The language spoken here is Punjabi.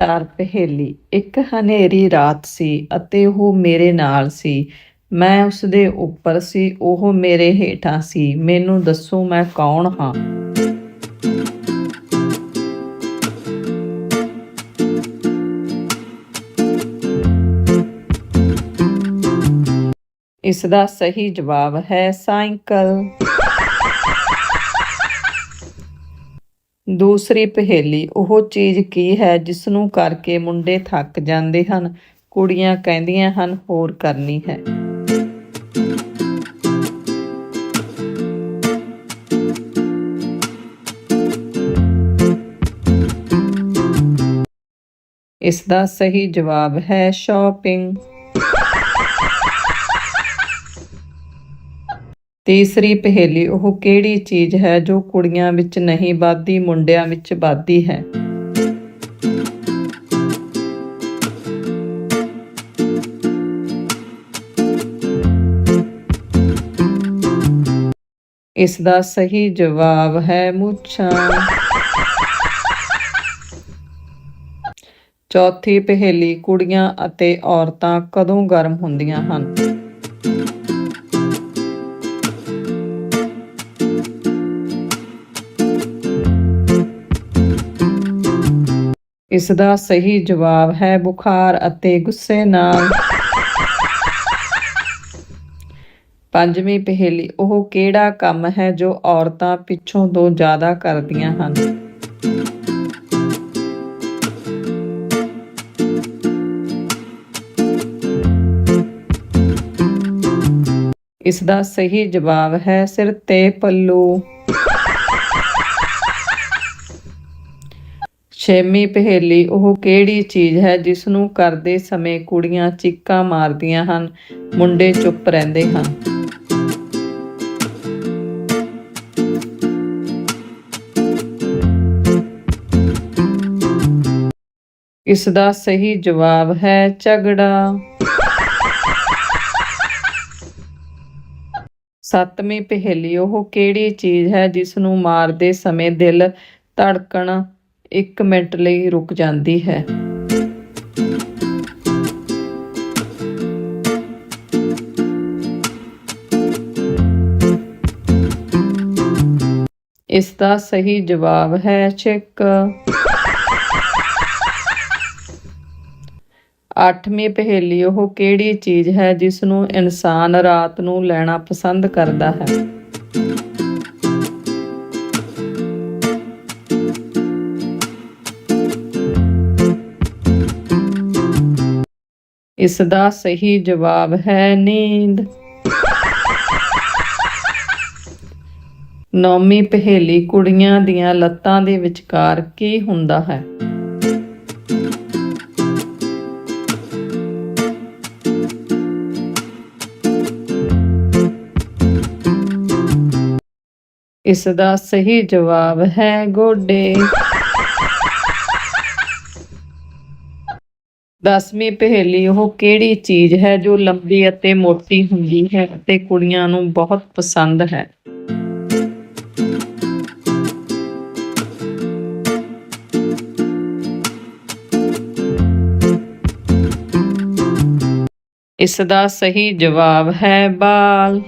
ਚਾਰ ਪਹੇਲੀ। ਇੱਕ ਹਨੇਰੀ ਰਾਤ ਸੀ ਅਤੇ ਉਹ ਮੇਰੇ ਨਾਲ ਸੀ। ਮੈਂ ਉਸ ਦੇ ਉੱਪਰ ਸੀ, ਉਹ ਮੇਰੇ ਹੇਠਾਂ ਸੀ। ਮੈਨੂੰ ਦੱਸੋ ਮੈਂ ਕੌਣ ਹਾਂ? ਇਸ ਦਾ ਸਹੀ ਜਵਾਬ ਹੈ ਸਾਈਕਲ। ਦੂਸਰੀ ਪਹੇਲੀ ਉਹ ਚੀਜ਼ ਕੀ ਹੈ ਜਿਸ ਨੂੰ ਕਰਕੇ ਮੁੰਡੇ ਥੱਕ ਜਾਂਦੇ ਹਨ, ਕੁੜੀਆਂ ਕਹਿੰਦੀਆਂ ਹਨ, ਹੋਰ ਕਰਨੀ ਹੈ। ਇਸ ਦਾ ਸਹੀ ਜਵਾਬ ਹੈ ਸ਼ਾਪਿੰਗ ਤੀਸਰੀ ਪਹੇਲੀ, ਉਹ ਕਿਹੜੀ ਚੀਜ਼ ਹੈ ਜੋ ਕੁੜੀਆਂ ਵਿੱਚ ਨਹੀਂ ਵੱਧਦੀ ਮੁੰਡਿਆਂ ਵਿੱਚ ਵੱਧਦੀ ਹੈ? ਇਸ ਦਾ ਸਹੀ ਜਵਾਬ ਹੈ ਮੁੱਛਾਂ। ਚੌਥੀ ਪਹੇਲੀ, ਕੁੜੀਆਂ ਅਤੇ ਔਰਤਾਂ ਕਦੋਂ ਗਰਮ ਹੁੰਦੀਆਂ ਹਨ? ਇਸ ਦਾ ਸਹੀ ਜਵਾਬ ਹੈ ਬੁਖਾਰ ਅਤੇ ਗੁੱਸੇ ਨਾਲ। ਪੰਜਵੀਂ ਪਹੇਲੀ, ਉਹ ਕਿਹੜਾ ਕੰਮ ਹੈ ਜੋ ਔਰਤਾਂ ਪਿੱਛੋਂ ਤੋਂ ਜ਼ਿਆਦਾ ਕਰਦੀਆਂ ਹਨ? ਇਸ ਦਾ ਸਹੀ ਜਵਾਬ ਹੈ ਸਿਰ ਤੇ ਪੱਲੂ। ਛੇਵੀਂ ਪਹੇਲੀ ਉਹ ਕਿਹੜੀ ਚੀਜ਼ ਹੈ ਜਿਸ ਨੂੰ ਕਰਦੇ ਸਮੇਂ ਕੁੜੀਆਂ ਚੀਕਾਂ ਮਾਰਦੀਆਂ ਹਨ, ਮੁੰਡੇ ਚੁੱਪ ਰਹਿੰਦੇ ਹਨ? ਇਸ ਦਾ ਸਹੀ ਜਵਾਬ ਹੈ ਝਗੜਾ। ਸੱਤਵੀਂ ਪਹੇਲੀ ਉਹ ਕਿਹੜੀ ਚੀਜ਼ ਹੈ ਜਿਸ ਨੂੰ ਮਾਰਦੇ ਸਮੇਂ ਦਿਲ ਧੜਕਣ 1 ਮਿੰਟ ਲਈ ਰੁਕ ਜਾਂਦੀ ਹੈ। ਇਸ ਦਾ ਸਹੀ ਜਵਾਬ ਹੈ ਛਿੱਕ ਅੱਠਵੀਂ ਪਹੇਲੀ ਉਹ ਕਿਹੜੀ ਚੀਜ਼ ਹੈ ਜਿਸ ਨੂੰ ਇਨਸਾਨ ਰਾਤ ਨੂੰ ਲੈਣਾ ਪਸੰਦ ਕਰਦਾ ਹੈ? ਇਸ ਦਾ ਸਹੀ ਜਵਾਬ ਹੈ ਨੀਂਦ। ਨੌਵੀਂ ਪਹੇਲੀ ਕੁੜੀਆਂ ਦੀਆਂ ਲੱਤਾਂ ਦੇ ਵਿਚਕਾਰ ਕੀ ਹੁੰਦਾ ਹੈ? ਇਸ ਦਾ ਸਹੀ ਜਵਾਬ ਹੈ ਗੋਡੇ। ਦਸਵੀਂ ਪਹੇਲੀ ਉਹ ਕਿਹੜੀ ਚੀਜ਼ ਹੈ ਜੋ ਲੰਬੀ ਅਤੇ ਮੋਟੀ ਹੁੰਦੀ ਹੈ ਅਤੇ ਕੁੜੀਆਂ ਨੂੰ ਬਹੁਤ ਪਸੰਦ ਹੈ? ਇਸ ਦਾ ਸਹੀ ਜਵਾਬ ਹੈ ਬਾਲ।